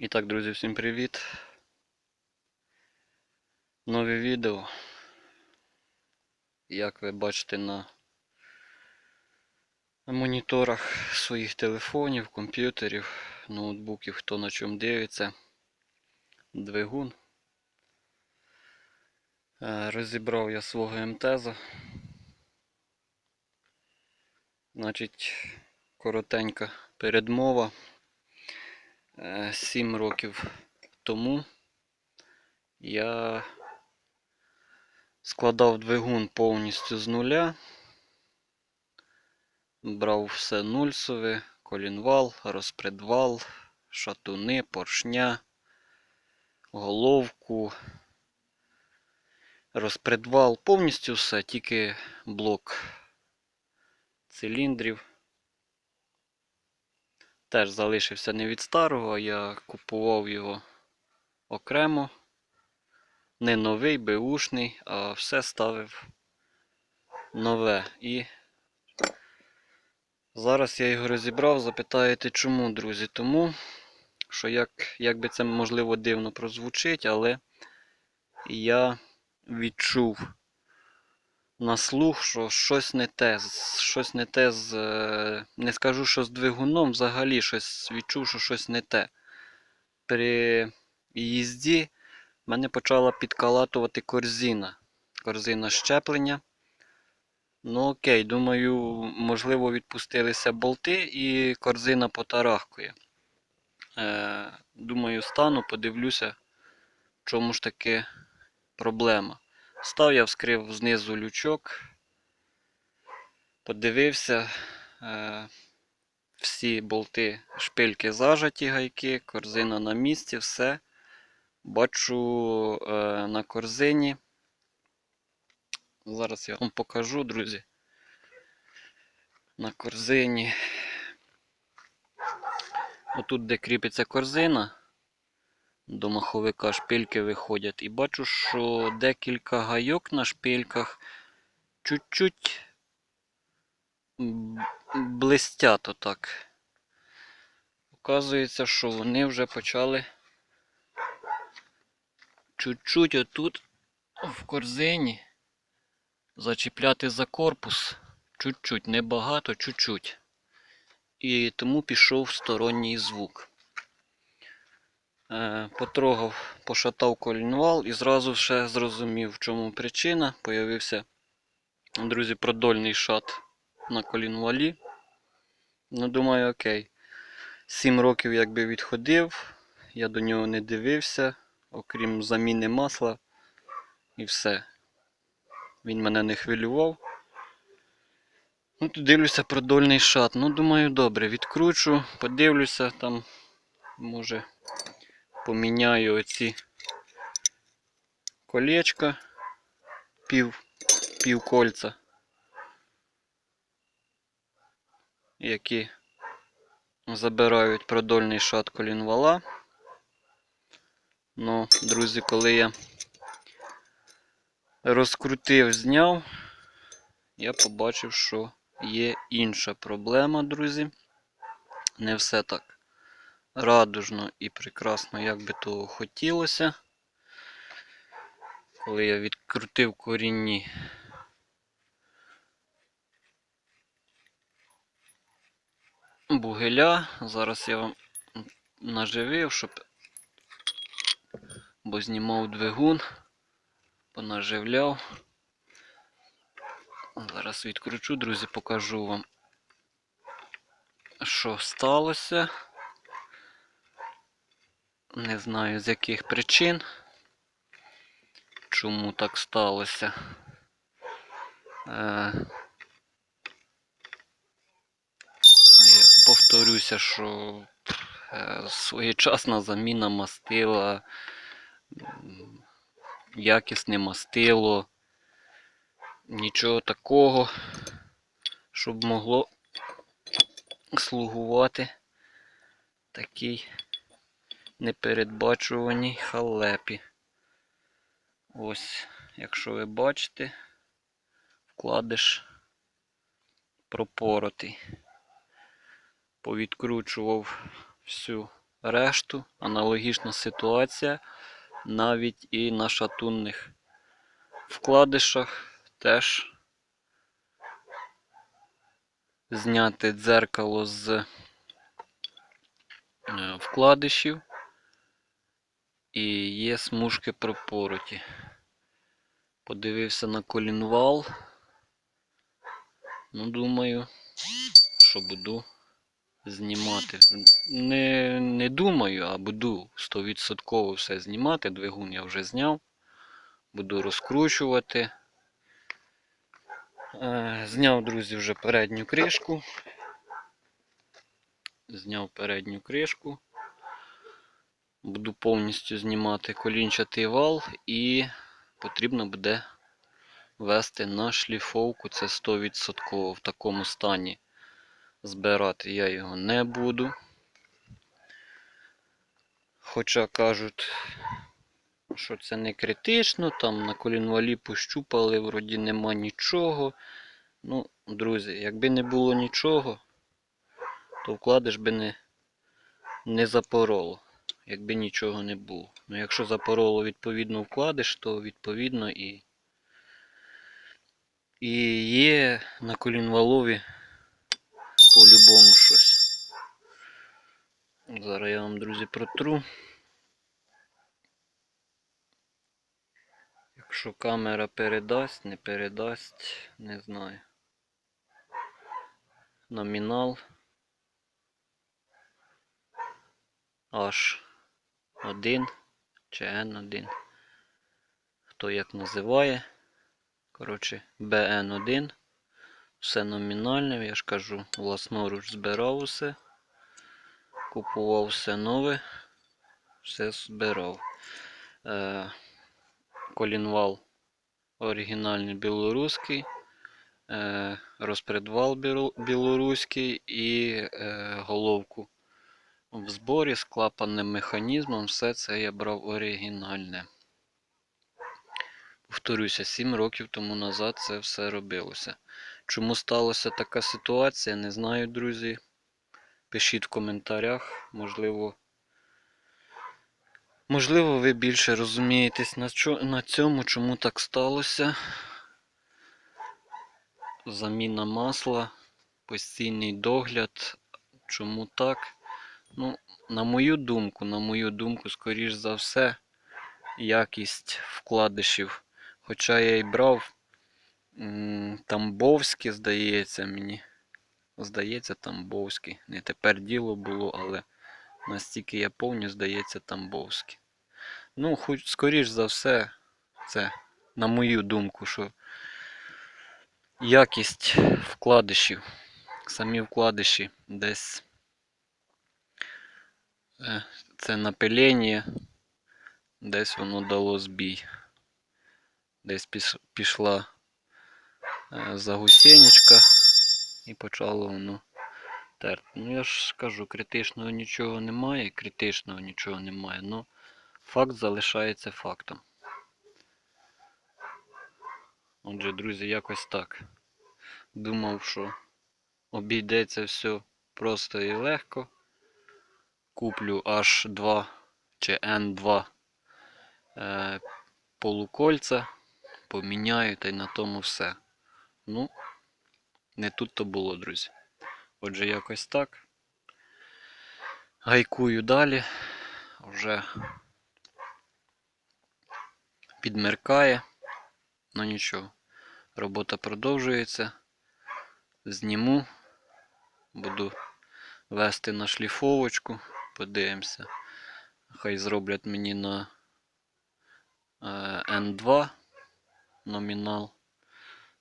І так, друзі, всім привіт. Нове відео. Як ви бачите на моніторах своїх телефонів, комп'ютерів, ноутбуків, хто на чому дивиться. Двигун. Е, Розібрав я свого МТЗа. Значить, коротенька передмова. Е, Сім років тому я складав двигун повністю з нуля. Брав все нульсове, колінвал, розпредвал, шатуни, поршня, головку, розпредвал, повністю все, тільки блок циліндрів. Теж залишився не від старого, я купував його окремо. Не новий, беушний, а все ставив нове. І зараз я його розібрав. Запитаєте, чому, друзі? Тому що як, як би це можливо дивно прозвучить, але я відчув на слух, що щось не те, щось не те з. е, Не скажу, що з двигуном, взагалі щось відчув, що щось не те. При їзді мене почала підкалатувати корзина. Корзина щеплення. Ну окей, думаю, можливо, відпустилися болти і корзина потарахкує. Е, думаю, стану, подивлюся, в чому ж таки проблема. Став я вскрив знизу лючок, подивився, е, всі болти, шпильки зажаті гайки, корзина на місці, все. Бачу е, на корзині. Зараз я вам покажу, друзі. На корзині. Отут, де кріпиться корзина, до маховика шпильки виходять. І бачу, що декілька гайок на шпильках чуть-чуть блистять отак. Оказується, що вони вже почали чуть-чуть отут в корзині зачіпляти за корпус. Чуть-чуть, небагато, чуть-чуть. І тому пішов сторонній звук. Е, потрогав, пошатав колінвал і зразу ще зрозумів, в чому причина. Появився, друзі, продольний шат на колінвалі. Ну, думаю, окей. Сім років якби відходив, я до нього не дивився, окрім заміни масла і все. Він мене не хвилював. Ну, тут дивлюся продольний шат. Ну, думаю, добре, відкручу, подивлюся там, може, поміняю оці колечка пів, пів кольця, які забирають продольний шат колінвала. Ну, друзі, коли я розкрутив, зняв, я побачив, що є інша проблема, друзі. Не все так радужно і прекрасно, як би того хотілося. Коли я відкрутив корінні бугеля, зараз я вам наживив, щоб бо знімав двигун, понаживляв. Зараз відкручу, друзі, покажу вам, що сталося. Не знаю з яких причин. Чому так сталося. Е, я повторюся, що е, своєчасна заміна мастила, якісне мастило. Нічого такого, щоб могло слугувати такій непередбачуваній халепі. Ось, якщо ви бачите, вкладиш пропоротий. Повідкручував всю решту. Аналогічна ситуація. Навіть і на шатунних вкладишах теж зняти дзеркало з е, вкладишів. І є смужки пропороті. Подивився на колінвал. Ну, думаю, що буду знімати. Не, не думаю, а буду 100% все знімати. Двигун я вже зняв. Буду розкручувати. Е, Зняв, друзі, вже передню кришку. Зняв передню кришку. Буду повністю знімати колінчатий вал і потрібно буде вести на шліфовку. Це 100% в такому стані. Збирати я його не буду. Хоча кажуть, що це не критично, там на колінвалі пощупали, вроді нема нічого. Ну, друзі, якби не було нічого, то вкладиш би не, не запороло, якби нічого не було. Ну, якщо запороло, відповідно, вкладиш, то відповідно і, і є на колінвалові по-любому щось. Зараз я вам, друзі, протру. Якщо камера передасть, не передасть, не знаю. Номінал H1 чи N1. Хто як називає. Коротше, BN1. Все номінальне, я ж кажу, власноруч збирав усе. Купував все нове, все збирав. Е, колінвал оригінальний білоруський, е, розпредвал білоруський і е, головку в зборі з клапанним механізмом. Все це я брав оригінальне. Повторюся, 7 років тому назад це все робилося. Чому сталася така ситуація, не знаю, друзі. Пишіть в коментарях, можливо. Можливо, ви більше розумієтесь на, чо, на цьому, чому так сталося. Заміна масла, постійний догляд. Чому так? Ну, на мою думку, на мою думку, скоріш за все, якість вкладишів. Хоча я і брав Тамбовські, здається мені. Здається, Тамбовський. Не тепер діло було, але настільки я повню, здається, Тамбовський. Ну, хоч скоріш за все, це, на мою думку, що якість вкладишів, самі вкладиші десь це напилення, десь воно дало збій. Десь піш- пішла е, загусенечка і почало воно терти. Ну я ж кажу, критичного нічого немає, критичного нічого немає, але факт залишається фактом. Отже, друзі, якось так. Думав, що обійдеться все просто і легко. Куплю H2 чи N2 е, полукольця, поміняю та й на тому все. Ну, не тут то було, друзі. Отже, якось так. Гайкую далі. Вже підмеркає. Ну нічого. Робота продовжується. Зніму. Буду вести на шліфовочку. Подивимося. Хай зроблять мені на е, N2 номінал.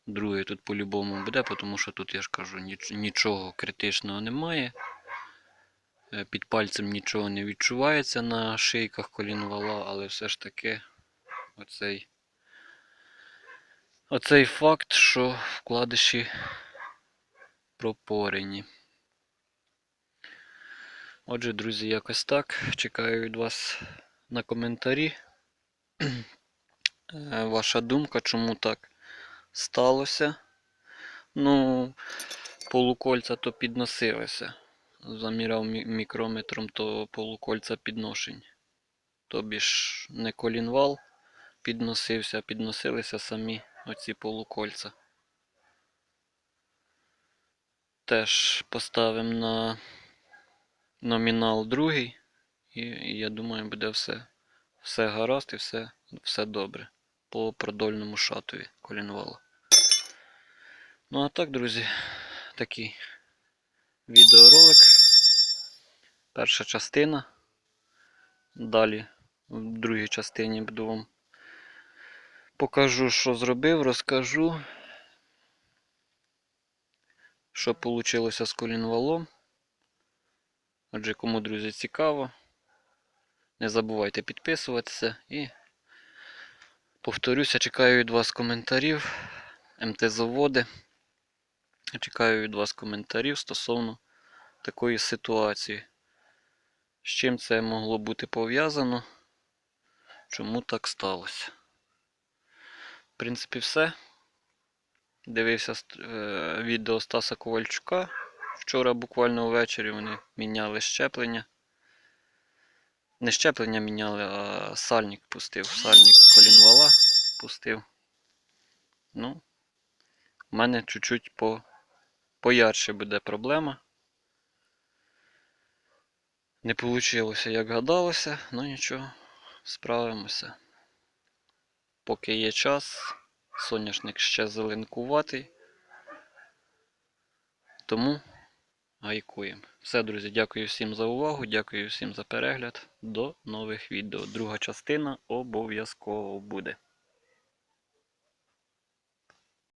Другий тут по-любому буде, тому що тут, я ж кажу, ніч- нічого критичного немає. Е, Під пальцем нічого не відчувається на шийках колінвала, але все ж таки оцей, оцей факт, що вкладиші пропорені. Отже, друзі, якось так. Чекаю від вас на коментарі. Е, Ваша думка, чому так сталося? Ну, полукольця то підносилися. заміряв мікрометром, то полукольця підношень. Тобі ж не колінвал підносився, а підносилися самі оці полукольця. Теж поставимо на номінал другий, і, і я думаю, буде все, все гаразд і все, все добре по продольному шатові колінвала. Ну а так, друзі, такий відеоролик. Перша частина. Далі в другій частині буду вам покажу, що зробив, розкажу, що вийшло з колінвалом. Отже, кому, друзі, цікаво, не забувайте підписуватися і повторюся, чекаю від вас коментарів. МТ-заводи. Чекаю від вас коментарів стосовно такої ситуації. З чим це могло бути пов'язано? Чому так сталося? В принципі, все. Дивився е, відео Стаса Ковальчука. Вчора буквально ввечері вони міняли щеплення. Не щеплення міняли, а сальник пустив. Сальник колінвала пустив. Ну, у мене чуть-чуть по, поярше буде проблема. Не вийшло, як гадалося, ну нічого, справимося. Поки є час, соняшник ще зеленкуватий. Тому гайкуємо. Все, друзі, дякую всім за увагу, дякую всім за перегляд. До нових відео. Друга частина обов'язково буде.